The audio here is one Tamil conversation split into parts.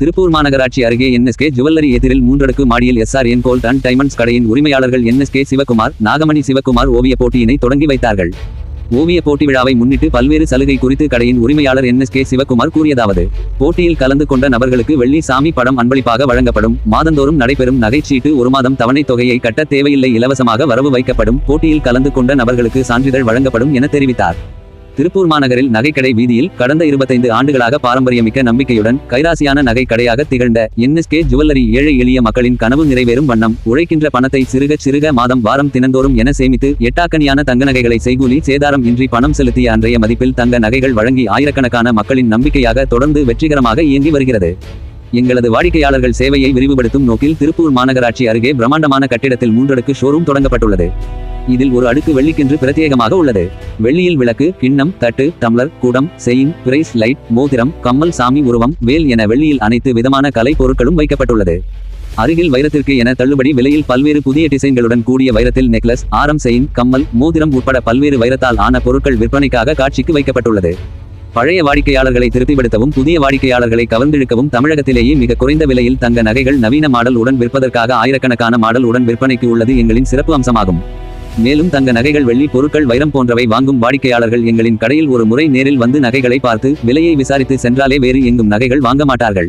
திருப்பூர் மாநகராட்சி அருகே என்எஸ்கே ஜுவல்லரி எதிரில் மூன்றடுக்கு மாடியில் எஸ்ஆர்என் கோல்ட் அண்ட் டைமண்ட்ஸ் கடையின் உரிமையாளர்கள் என்எஸ்கே சிவகுமார் நாகமணி சிவகுமார் ஓவிய போட்டியினை தொடங்கி வைத்தார்கள். ஓவிய போட்டி விழாவை முன்னிட்டு பல்வேறு சலுகை குறித்து கடையின் உரிமையாளர் என்எஸ்கே சிவகுமார் கூறியதாவது போட்டியில் கலந்து கொண்ட நபர்களுக்கு வெள்ளி சாமி படம் அன்பளிப்பாக வழங்கப்படும். மாதந்தோறும் நடைபெறும் நகைச்சீட்டு ஒரு மாதம் தவணை தொகையை கட்ட தேவையில்லை இலவசமாக வரவு வைக்கப்படும். போட்டியில் கலந்து கொண்ட நபர்களுக்கு சான்றிதழ் வழங்கப்படும் என தெரிவித்தார். திருப்பூர் மாநகரில் நகைக்கடை வீதியில் கடந்த இருபத்தைந்து ஆண்டுகளாக பாரம்பரியமிக்க நம்பிக்கையுடன் கைராசியான நகைக்கடையாக திகழ்ந்த என்எஸ்கே ஜுவல்லரி ஏழை எளிய மக்களின் கனவு நிறைவேறும் வண்ணம் உழைக்கின்ற பணத்தை சிறுக சிறுக மாதம் வாரம் தினந்தோறும் என சேமித்து எட்டாக்கனியான தங்க நகைகளை செய்கூலி சேதாரம் இன்றி பணம் செலுத்திய அன்றைய மதிப்பில் தங்க நகைகள் வழங்கி ஆயிரக்கணக்கான மக்களின் நம்பிக்கையாக தொடர்ந்து வெற்றிகரமாக இயங்கி வருகிறது. எங்களது வாடிக்கையாளர்கள் சேவையை விரிவுபடுத்தும் நோக்கில் திருப்பூர் மாநகராட்சி அருகே பிரம்மாண்டமான கட்டிடத்தில் மூன்றடுக்கு ஷோரூம் தொடங்கப்பட்டுள்ளது. இதில் ஒரு அடுக்கு வெள்ளிக்கென்று பிரத்யேகமாக உள்ளது. வெள்ளியில் விளக்கு கிண்ணம் தட்டு டம்ளர் குடம் செயின் பிரைஸ் லைட் மோதிரம் கம்மல் சாமி உருவம் வேல் என வெள்ளியில் அனைத்து விதமான கலை பொருட்களும் வைக்கப்பட்டுள்ளது. அருகில் வைரத்திற்கு என தள்ளுபடி விலையில் பல்வேறு புதிய டிசைன்களுடன் கூடிய வைரத்தில் நெக்லஸ் ஆரம் செயின் கம்மல் மோதிரம் உட்பட பல்வேறு வைரத்தால் ஆன பொருட்கள் விற்பனைக்காக காட்சிக்கு வைக்கப்பட்டுள்ளது. பழைய வாடிக்கையாளர்களை திருப்திப்படுத்தவும் புதிய வாடிக்கையாளர்களை கவர்ந்திழுக்கவும் தமிழகத்திலேயே மிக குறைந்த விலையில் தங்க நகைகள் நவீன மாடல் உடன் விற்பதற்காக ஆயிரக்கணக்கான மாடல் உடன் விற்பனைக்கு உள்ளது எங்களின் சிறப்பு அம்சமாகும். மேலும் தங்க நகைகள் வெள்ளி பொருட்கள் வைரம் போன்றவை வாங்கும் வாடிக்கையாளர்கள் எங்களின் கடையில் ஒரு முறை நேரில் வந்து நகைகளை பார்த்து விலையை விசாரித்து சென்றாலே வேறு எங்கும் நகைகள் வாங்க மாட்டார்கள்.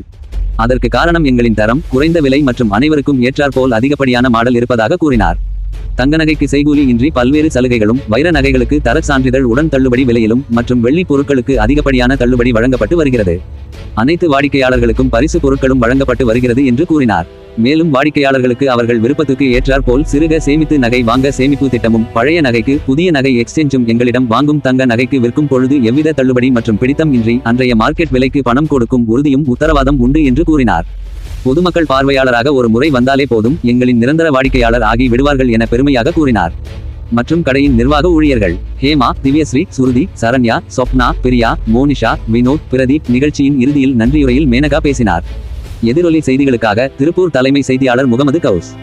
அதற்கு காரணம் எங்களின் தரம் குறைந்த விலை மற்றும் அனைவருக்கும் ஏற்றாற்போல் அதிகப்படியான மாடல் இருப்பதாக கூறினார். தங்க நகைக்கு செய்கூலி இன்றி பல்வேறு சலுகைகளும் வைர நகைகளுக்கு தரச் சான்றிதழ் உடன் தள்ளுபடி விலையிலும் மற்றும் வெள்ளி பொருட்களுக்கு அதிகப்படியான தள்ளுபடி வழங்கப்பட்டு வருகிறது. அனைத்து வாடிக்கையாளர்களுக்கும் பரிசு பொருட்களும் வழங்கப்பட்டு வருகிறது என்று கூறினார். மேலும் வாடிக்கையாளர்களுக்கு அவர்கள் விருப்பத்துக்கு ஏற்றாற்போல் சிறுக சேமித்து நகை வாங்க சேமிப்பு திட்டமும் பழைய நகைக்கு புதிய நகை எக்ஸ்சேஞ்சும் எங்களிடம் வாங்கும் தங்க நகைக்கு விற்கும் பொழுது எவ்வித தள்ளுபடி மற்றும் பிடித்தம் இன்றி அன்றைய மார்க்கெட் விலைக்கு பணம் கொடுக்கும் உறுதியும் உத்தரவாதம் உண்டு என்று கூறினார். பொதுமக்கள் பார்வையாளராக ஒரு முறை வந்தாலே போதும் எங்களின் நிரந்தர வாடிக்கையாளர் ஆகி விடுவார்கள் என பெருமையாக கூறினார். மற்றும் கடையின் நிர்வாக ஊழியர்கள் ஹேமா திவ்யஸ்ரீ சுருதி சரண்யா சொப்னா பிரியா மோனிஷா வினோத் பிரதீப் நிகழ்ச்சியின் இறுதியில் நன்றியுரையில் மேனகா பேசினார். எதிரொலி செய்திகளுக்காக திருப்பூர் தலைமை செய்தியாளர் முகமது கவுஸ்.